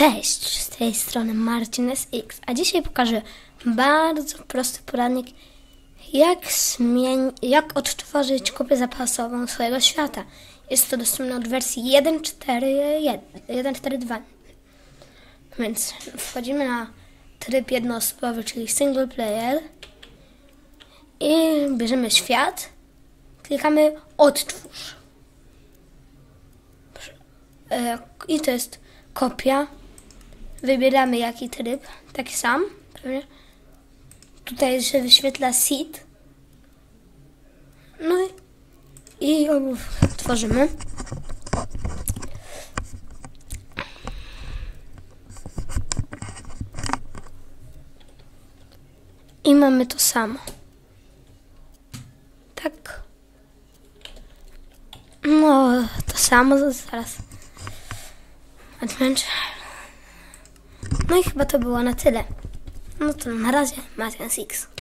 Cześć, z tej strony Marcin SX, a dzisiaj pokażę bardzo prosty poradnik, jak, zmień, jak odtworzyć kopię zapasową swojego świata. Jest to dostępne od wersji 1.4.2. Więc wchodzimy na tryb jednoosobowy, czyli single player i bierzemy świat, klikamy odtwórz. E, I to jest kopia. Wybieramy jaki tryb, taki sam. Pewnie. Tutaj się wyświetla seed. No i, i tworzymy. I mamy to samo. Tak. No, to samo zaraz. Adventure. No i chyba to było na tyle. No to na razie, Martin Six.